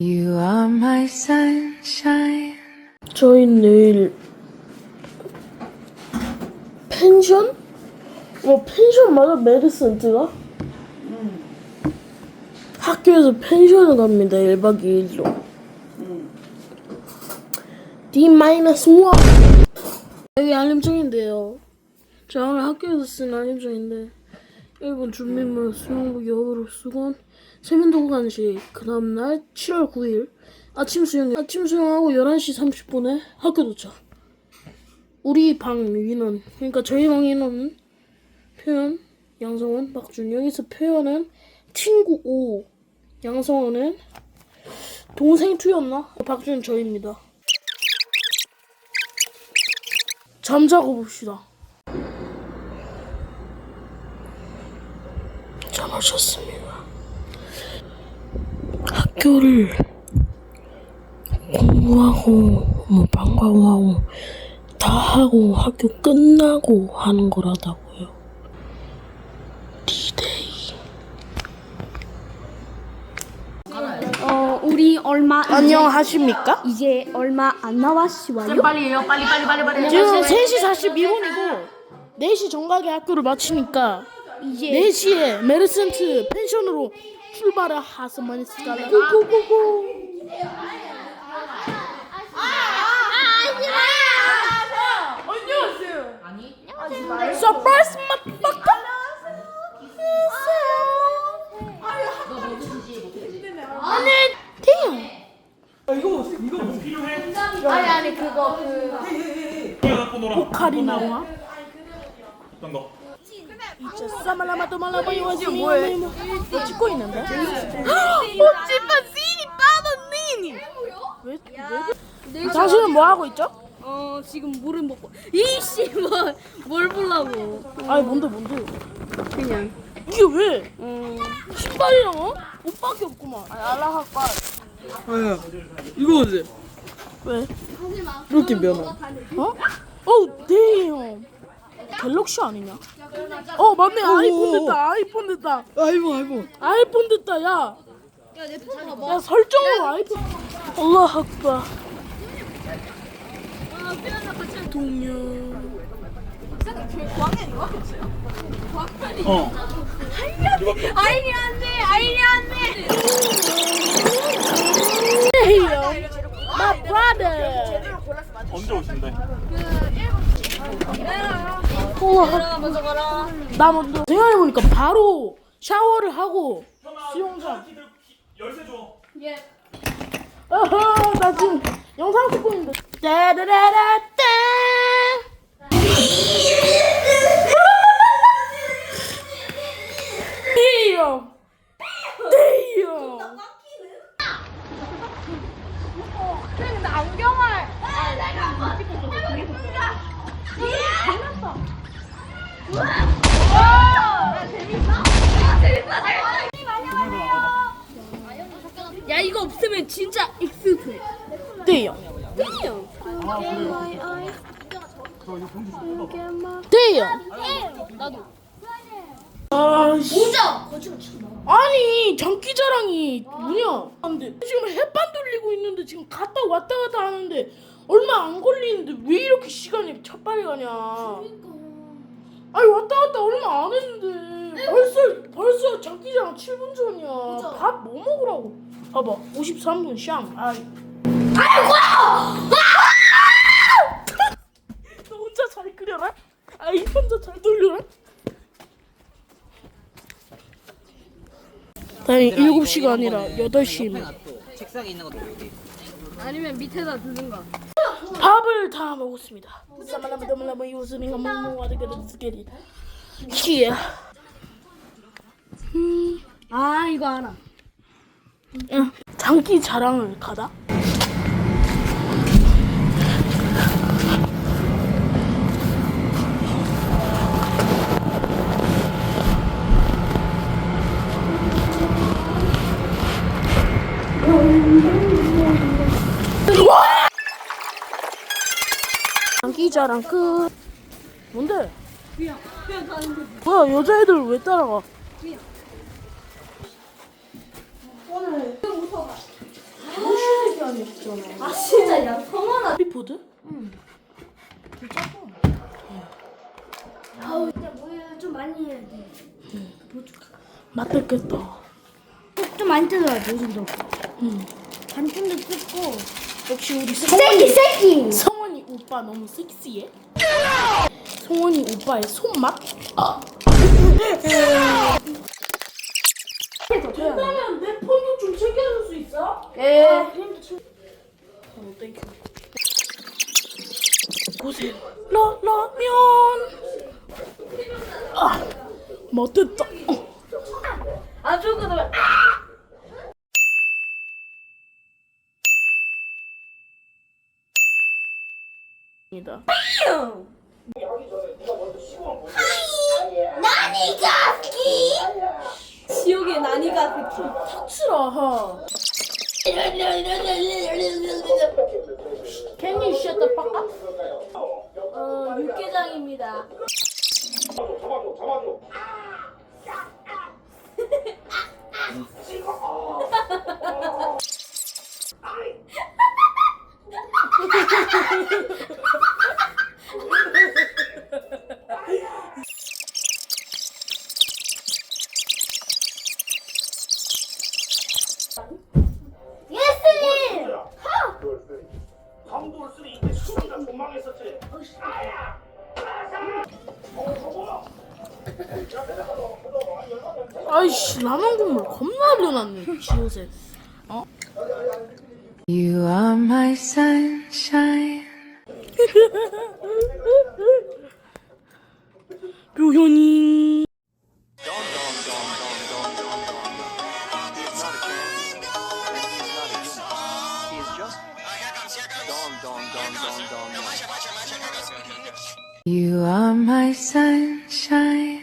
You are my sunshine. 저희 내일 펜션? 뭐 펜션 맞아? 메르센트가? 학교에서 펜션을 갑니다 1박 2일로. D-1 여기 알림장인데요. 저 오늘 학교에서 쓴 알림장인데 1번 준비물 수영복 여부로 수건 세면도구 간식. 그 다음날 7월 9일 아침 수영 아침 수영하고 11시 30분에 학교 도착. 우리 방 인원 그러니까 저희 방 인원은 표현 양성원 박준 여기서 표현은 친구 5 양성원은 동생 2였나? 박준 저입니다. 잠자고 봅시다 잠오셨습니다 학교를 공부하고 뭐 방과후하고 다 하고 학교 끝나고 하는 거라다고요. 디데이. 어, 우리 얼마 안녕하십니까? 이제 얼마 안 남았시와요. 빨리 해요. 빨리 빨리 빨리 빨리. 지금 3시 42분이고 4시 정각에 학교를 마치니까 이제 4시에 메르센트 펜션으로 출발을 하스마니스까 고고고고 서프라이즈 맛박다 아니 태영 아니 아니 그거 그 보컬이 나와? 어떤 거? 말라바 이와지 뭐해 너 찍고 있는데? 오지마 씨니 빠졌니? 왜? 왜? 당신은 뭐 하고 있죠? 어 지금 물을 먹고 이씨 뭘뭘 보려고 아니 뭔데 뭔데 그냥 이게 왜? 어 신발이랑 어? 옷밖에 없구만 아니 알라학과 아야 이거 어제 왜? 이렇게 변화 어? 어 대형 갤럭시 아니냐? 어 맞네 아이폰 됐다 아이폰 됐다 아이고 아이고 아이폰 됐다 야. 야 설정으로 아이폰. 알라 학바. 동료. 어. 아이리 안돼 아이리 안돼 Hey, my brother. 언제 오신대? 우와. 나 먼저 생각해보니까 바로 샤워를 하고 수영장. 열쇠 줘. 어허, 나 지금 영상 찍고 있는데. 따라라라따. 대형. 대형. 야 이거 없으면 진짜. 대형. 나도 아, 진짜 아니 장기자랑이 뭐냐? 안돼 지금 햇반 돌리고 있는데 지금 갔다 왔다 갔다 하는데 얼마 안 걸리는데 왜 이렇게 시간이 첫 발이 가냐? 아니 왔다 갔다 얼마 안 했는데 벌써 벌써 장기자랑 7분 전이야. 밥뭐 먹으라고? 봐봐 53분 샹. 아이. 아이고! 너 혼자 잘 끓여라? 아이 혼자 잘 돌려라? 다행히 7시가 아니라 8시입니다. 책상에 있는 것도 여기 아니면 밑에다 두든가 밥을 다 먹었습니다. 스케리. 예. 아 이거 알아 응. 장기 자랑을 가다. 장기 자랑 끝. 뭔데? 뭐야 여자애들 왜 따라가? 아니야 성원아 비포드? 아우 진짜 뭐야 좀 많이 해야 돼. 맛있겠다. 좀 많이 뜯어야 돼 요즘 도. 응. 반쯤도 뜯고. 역시 우리 새끼 새끼. 오빠 너무 섹시해. 성원이 오빠의 손맛? 그러면 내 폰도 좀 챙겨줄 수 있어? 예. 어, 땡큐. 보세요. 라 라면. 아, 맛있다. 어. 아주 그러 면 입니다. 지옥의 난이가 그 탁스라하. Can you shut the fuck up? 어, 육개장입니다. 예스. 씨 라면 국물 겁나 흘려놨네 지옷에. You are my sunshine. 료현이. You are my sunshine.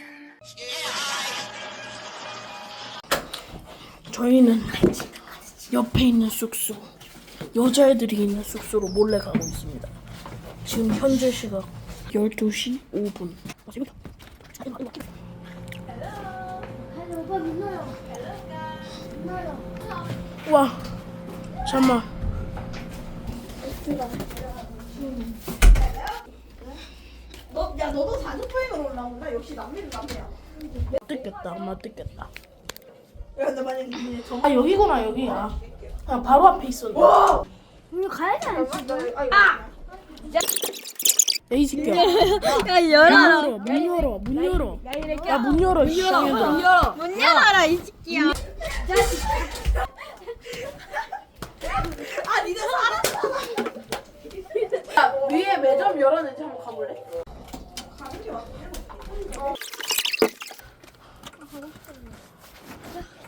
저희는 옆에 있는 숙소 여자애들이 있는 숙소로 몰래 가고 있습니다. 지금 현재 시각 12시 5분. 아. 민호요. 와 잠만. 야 너도 4주포행으로 올라온다. 역시 남미는 남미야. 뜯겼다. 엄마 뜯겼다. 야 만약에 정아 여기구나 여기야. 그냥 바로 앞에 있었네. 민호 가야지 않지? 에이 새끼야. 야문 열어라. 열어 문 열어 문 열어. 야 문 열어. 씨. 열어. 문 열어라 이 새끼야. 아 니네 살았어. 야 위에 매점 열어놓지 한번 가볼래?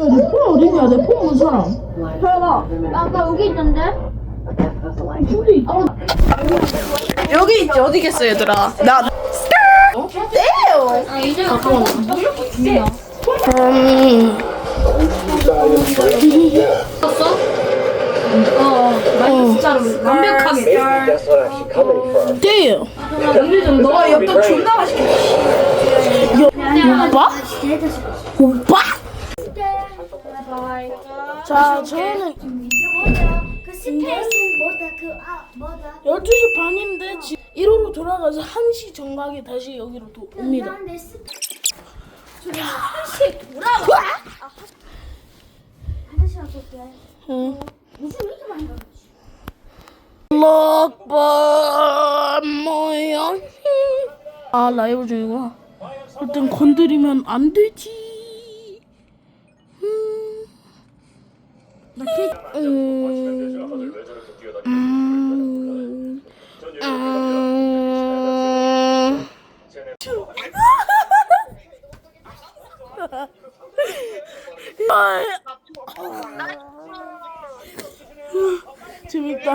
어디냐? 내 폰 본 사람. 아까 여기 있던데? 여기 있지 어디 겠어 얘들아. 나 음. 완벽하게. 떼요. 너가 엽떡 존나 맛있게. 오빠? 오빠? 자, 저희는 그 뭐다 그아 뭐다? 12시 반인데 지 1호로 돌아가서 1시 정각에 다시 여기로 도, 옵니다. 나내 스. 아저씨 어떻게? 응. 무슨 왜 이렇게 많이 가지? 먹봐 뭐야? 아 라이브 중이구나. 일단 건드리면 안 되지. 음. 음. 음. 재밌다.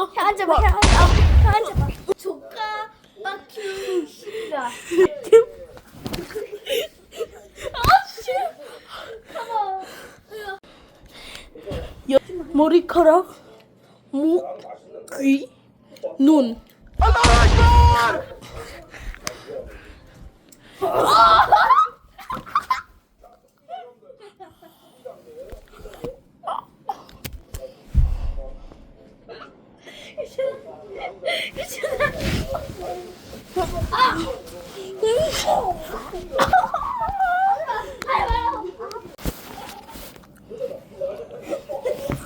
엄마. 앉아봐. 앉아봐 앉아봐. 조카 막히기 싫다. 머리카락, 목, 귀, 눈.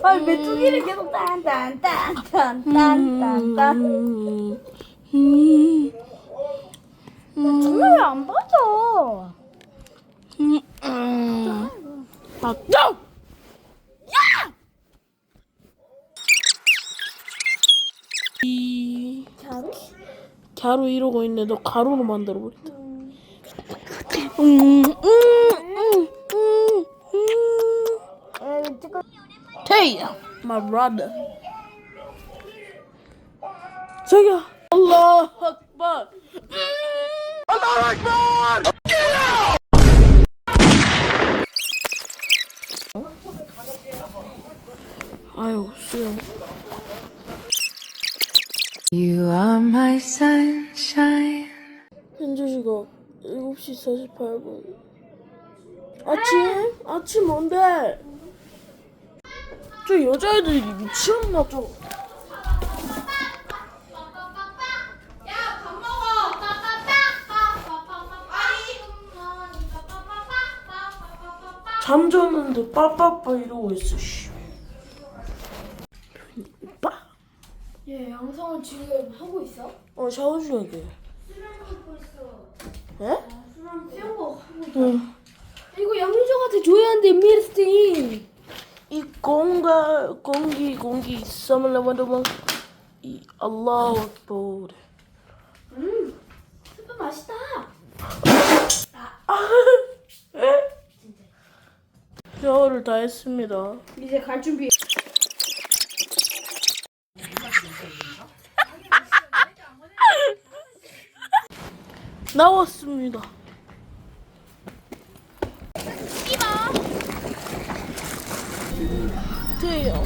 아 메뚜기를 계속 딴딴딴딴딴딴딴 음, 음, 정말 안 봐줘 음, 음. 맞다. 이 가루 이러고 있네. 너 가루로 만들어 버렸다. 음, 음, 음, 음, 음. Hey, my brother. 자기야. Allah Akbar. 아유, 수영. You are my sunshine. 현재 시각 7시 48분. 아침? 아침 뭔데? 저 여자애들이 미치었나, 저. 잠자는데 빠빠빠 이러고 있어, 씨. 오빠? 얘 영상은 지금 하고 있어? 어, 샤워 중이게. 에? 수영복 응. 이거 양유정한테 줘야 한대 미르스팅 이 공가 공기 공기 사물라만도만 이 알라후 악bar 스프 맛있다 샤워를 다 했습니다. 이제 갈 준비 나왔습니다. 돼요.